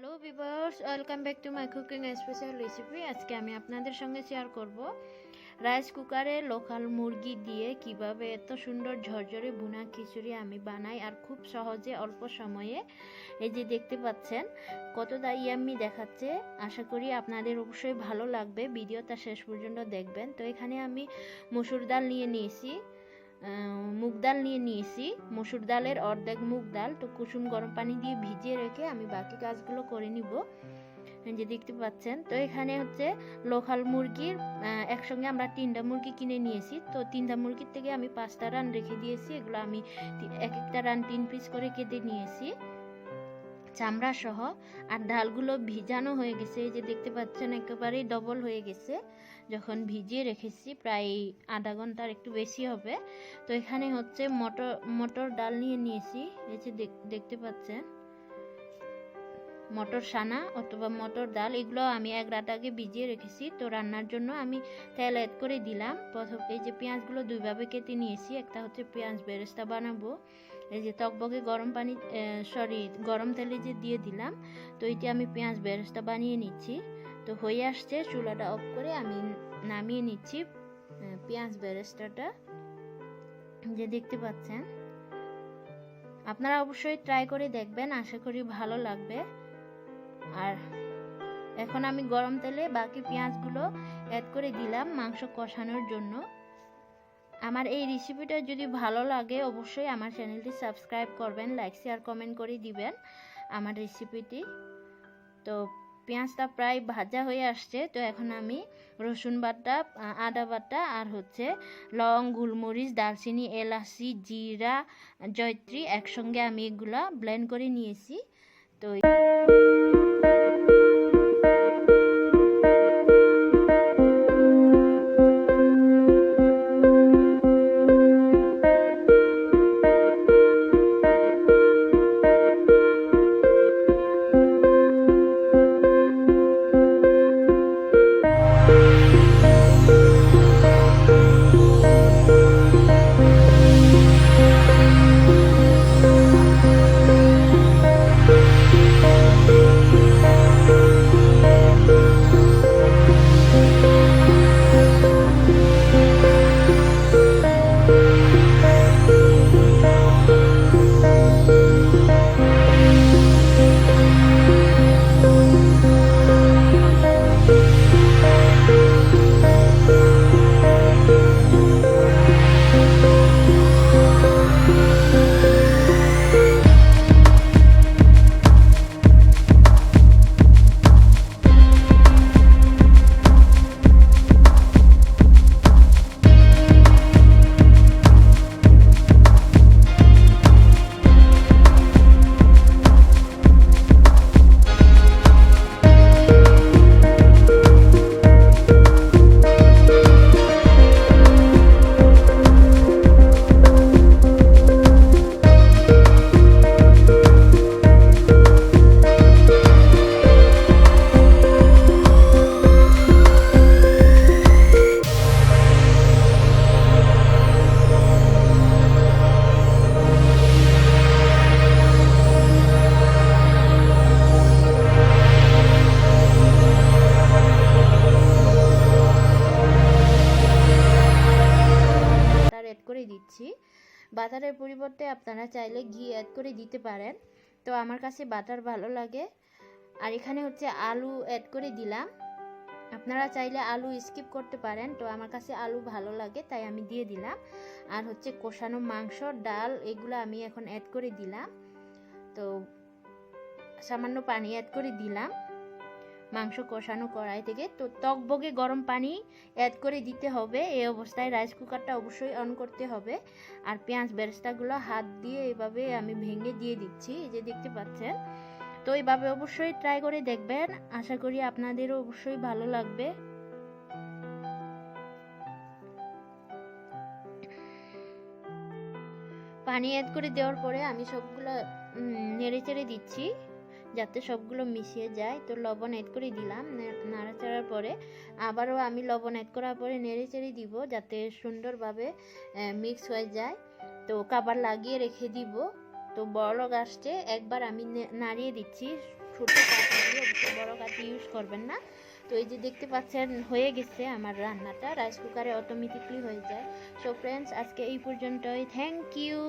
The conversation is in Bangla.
Hello viewers welcome back to my cooking special recipe আজকে আমি আপনাদের সঙ্গে শেয়ার করব রাইস কুকারে লোকাল মুরগি দিয়ে কীভাবে এত সুন্দর ঝরঝরে ভুনা খিচুড়ি আমি বানাই আর খুব সহজে অল্প সময়ে। এই যে দেখতে পাচ্ছেন, কতটা ইয়াম্মি দেখাচ্ছে। আশা করি আপনাদের অবশ্যই ভালো লাগবে। ভিডিওটা শেষ পর্যন্ত দেখবেন। তো এখানে আমি মসুর ডাল নিয়ে নিয়েছি। মুগ ডাল নিয়ে নিয়েছি। মসুর ডালের অর্ধেক মুগ ডাল, তো কুসুম গরম পানি দিয়ে ভিজিয়ে রেখে আমি বাকি কাজগুলো করে নিব। যে দেখতে পাচ্ছেন, তো এখানে হচ্ছে লোকাল মুরগির একসঙ্গে আমরা তিনটা মুরগি কিনে নিয়েছি। তো তিনটা মুরগির থেকে আমি পাঁচটা রান রেখে দিয়েছি। এগুলো আমি এক একটা রান তিন পিস করে কেটে নিয়েছি। চামড়া সহ আর ডালগুলো ভিজানো হয়ে গেছে। এই যে দেখতে পাচ্ছেন, একেবারেই ডবল হয়ে গেছে। যখন ভিজিয়ে রেখেছি, প্রায় আধা ঘণ্টার একটু বেশি হবে। তো এখানে হচ্ছে মটর মটর ডাল নিয়ে নিয়েছি। এই যে দেখতে পাচ্ছেন। মটর সানা অথবা মটর ডাল, এগুলো আমি এক রাত আগে ভিজিয়ে রেখেছি। তো রান্নার জন্য আমি তেল অ্যাড করে দিলাম। প্রথম এই যে পেঁয়াজগুলো দুইভাবে কেটে নিয়েছি, একটা হচ্ছে পেঁয়াজ বেরেস্তা বানাবো। এই যে টকবকে গরম পানি সরি গরম তেলে যে দিয়ে দিলাম, তো এটি আমি পেঁয়াজ বেরেস্তা বানিয়ে নিচ্ছি। তো হয়ে আসছে, চুলাটা অফ করে আমি নামিয়ে নিচ্ছি পেঁয়াজ বেরেস্তাটা। যে দেখতে পাচ্ছেন, আপনারা অবশ্যই ট্রাই করে দেখবেন, আশা করি ভালো লাগবে। আর এখন আমি গরম তেলে বাকি পেঁয়াজগুলো অ্যাড করে দিলাম মাংস কষানোর জন্য। আমার এই রেসিপিটা যদি ভালো লাগে অবশ্যই আমার চ্যানেলটি সাবস্ক্রাইব করবেন লাইক শেয়ার কমেন্ট করে দিবেন আমার রেসিপিটি তো পেঁয়াজটা প্রায় ভাজা হয়ে আসছে, তো এখন আমি রসুন বাটা আদা বাটা আর হচ্ছে লং, গোলমরিচ, দারচিনি, এলাচি, জিরা, জয়ত্রী একসঙ্গে আমি এগুলা ব্লেন্ড করে নিয়েছি। তো দিচ্ছি বাটারের পরিবর্তে আপনারা চাইলে ঘি অ্যাড করে দিতে পারেন। তো আমার কাছে বাটার ভালো লাগে। আর এখানে হচ্ছে আলু অ্যাড করে দিলাম। আপনারা চাইলে আলু স্কিপ করতে পারেন। তো আমার কাছে আলু ভালো লাগে, তাই আমি দিয়ে দিলাম। আর হচ্ছে কষানো মাংস, ডাল, এগুলো আমি এখন অ্যাড করে দিলাম। তো সামান্য পানি অ্যাড করে দিলাম। মাংস কষানো কড়াই থেকে। তো টকবগে গরম পানি অ্যাড করে দিতে হবে। এই অবস্থায় রাইস কুকারটা অবশ্যই অন করতে হবে। আর পেঁয়াজ বেরেস্তাগুলো হাত দিয়ে এভাবে আমি ভেঙে দিয়ে দিচ্ছি, এই যে দেখতে পাচ্ছেন। তো এইভাবে অবশ্যই ট্রাই করে দেখবেন। আশা করি আপনাদেরও অবশ্যই ভালো লাগবে। পানি অ্যাড করে দেওয়ার পরে আমি সবগুলো নেড়ে চেড়ে দিচ্ছি। যাতে সবগুলো মিশিয়ে যায়। তো লবণ অ্যাড করে দিলাম। নাড়াচাড়ার পরে আবারও আমি লবণ অ্যাড করার পরে নেড়ে চেড়ে দিব যাতে সুন্দরভাবে মিক্স হয়ে যায়। তো কাবার লাগিয়ে রেখে দিব। তো বড় আসছে। একবার আমি নাড়িয়ে দিচ্ছি। ছোটো কাঠি বড়ো কাঠি ইউজ করবেন না। তো এই যে দেখতে পাচ্ছেন, হয়ে গেছে আমার রান্নাটা। রাইস কুকারে অটোমেটিকলি হয়ে যায়। সো ফ্রেন্ডস আজকে এই পর্যন্তই। Thank you